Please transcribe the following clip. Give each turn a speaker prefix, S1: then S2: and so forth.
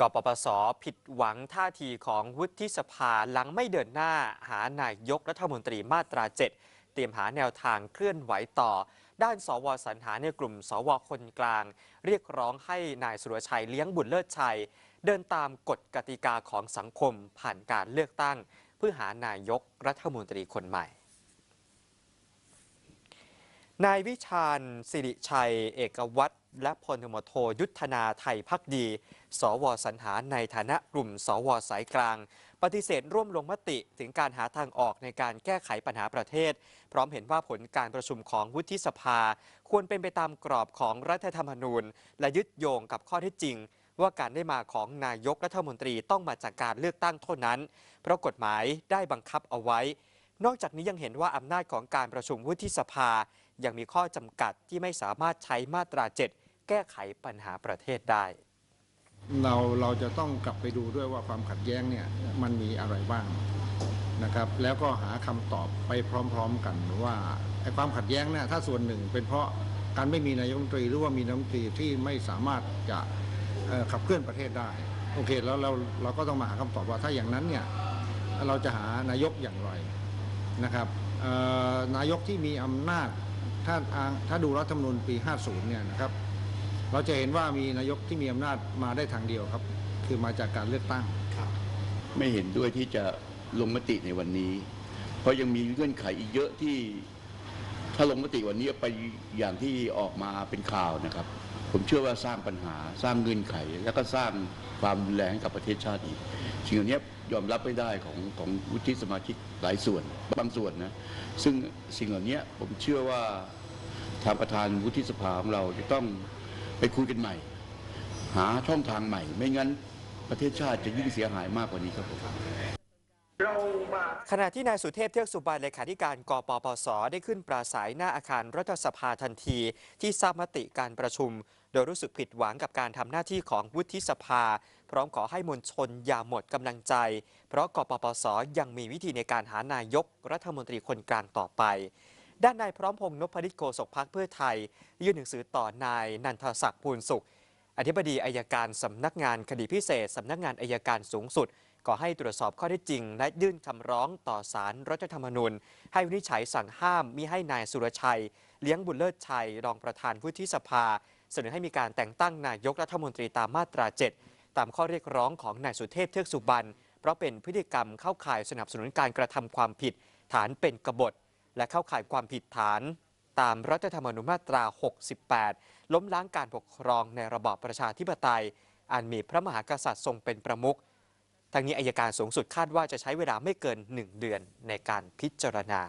S1: กปปส ผิดหวังท่าทีของวุฒิสภาหลังไม่เดินหน้าหานายกรัฐมนตรีมาตรา 7 เตรียมหาแนวทางเคลื่อนไหวต่อ ด้านสวสรรหาในกลุ่ม สวคนกลาง เรียกร้องให้นายสุรชัยเลี้ยงบุญเลิศชัย เดินตามกฎกติกาของสังคมผ่านการเลือกตั้ง เพื่อหานายกรัฐมนตรีคนใหม่นายวิชาญสิริชัย เอกวัตร และพลตมโทยุทธนาไทยพักดี สวสรรหาในฐานะกลุ่ม สวสายกลาง ปฏิเสธร่วมลงมติถึงการหาทางออกในการแก้ไขปัญหาประเทศ พร้อมเห็นว่าผลการประชุมของวุฒิสภา ควรเป็นไปตามกรอบของรัฐธรรมนูญ และยึดโยงกับข้อเท็จจริง ว่าการได้มาของนายกรัฐมนตรีต้องมาจากการเลือกตั้งเท่านั้น เพราะกฎหมายได้บังคับเอาไว้ นอกจากนี้ยังเห็นว่าอำนาจของการประชุมวุฒิสภา ยังมีข้อจำกัดที่ไม่สามารถใช้มาตรา7แก้ไขปัญหาประเทศได้
S2: เราเราจะต้องกลับไปดูด้วยว่าความขัดแย้งเนี่ยมันมีอะไรบ้างนะครับ แล้วก็หาคำตอบไปพร้อม ๆ กันว่าไอ้ความขัดแย้งเนี่ยถ้าส่วนหนึ่ง เป็นเพราะการไม่มีนายกรัฐมนตรีหรือว่ามีนายกรัฐมนตรีที่ไม่สามารถจะขับเคลื่อนประเทศได้โอเคแล้วเราเราก็ต้องมาหาคำตอบว่าถ้าอย่างนั้นเนี่ยเราจะหานายกอย่างไร นะครับเอ่อนายกที่มีอำนาจถ้าถ้าดูรัฐธรรมนูญปี 50 เนี่ยนะครับเราจะเห็นว่ามีนายกที่มีอำนาจมาได้ทางเดียวครับ คือมาจากการเลือกตั้ง
S3: ไม่เห็นด้วยที่จะลงมติในวันนี้ เพราะยังมีเงื่อนไขอีกเยอะที่ถ้าลงมติวันนี้ไปอย่างที่ออกมาเป็นข่าวนะครับ ผมเชื่อว่าสร้างปัญหาสร้างเงื่อนไข แล้วก็สร้างความรุนแรงให้กับประเทศชาติอีกสิ่งเหล่านี้ยอมรับไม่ได้ของของวุฒิสมาชิกหลายส่วนบางส่วนนะซึ่งสิ่งเหล่านี้ผมเชื่อว่าทางประธานวุฒิสภาของเราจะต้องไปคุยกันใหม่ หาช่องทางใหม่ ไม่งั้นประเทศชาติจะยิ่งเสียหายมากกว่านี้ครับผม
S1: ขณะที่นายสุเทพเทือกสุบานเลขาธิการกปปส ได้ขึ้นปราศัยหน้าอาคารรัฐสภาทันที ที่ทราบมติการประชุม โดยรู้สึกผิดหวังกับการทำหน้าที่ของวุฒิสภา พร้อมขอให้มวลชนอย่าหมดกำลังใจ เพราะกปปส ยังมีวิธีในการหานายกรัฐมนตรีคนกลางต่อไป ด้านนายพร้อมพงษ์นพดิษฐ์โฆษกพักเพื่อไทย ยื่นหนังสือต่อนายนันทศักดิ์ภูลสุข อธิบดีอายการสำนักงานคดีพิเศษสำนักงานอายการสูงสุด ขอให้ตรวจสอบข้อเท็จจริง และยื่นคำร้องต่อศาลรรัฐธรรมนูญ ให้วินิจฉัยสั่งห้ามมิให้นายสุรชัย เลี้ยงบุญเลิศชัย รองประธานวุฒิสภา เสนอให้มีการแต่งตั้งนายกรัฐมนตรีตามมาตรา 7 ตามข้อเรียกร้องของนายสุเทพเทือกสุบรรณเพราะเป็นพฤติกรรมเข้าข่ายสนับสนุนการกระทำความผิด ฐานเป็นกบฏ และเข้าข่ายความผิดฐาน ตามรัฐธรรมนูญมาตรา 68 ล้มล้างการปกครองในระบอบประชาธิปไตยอันมีพระมหากษัตริย์ทรงเป็นประมุข ทางนี้อายการสูงสุดคาดว่าจะใช้เวลาไม่เกิน 1 เดือนในการพิจารณา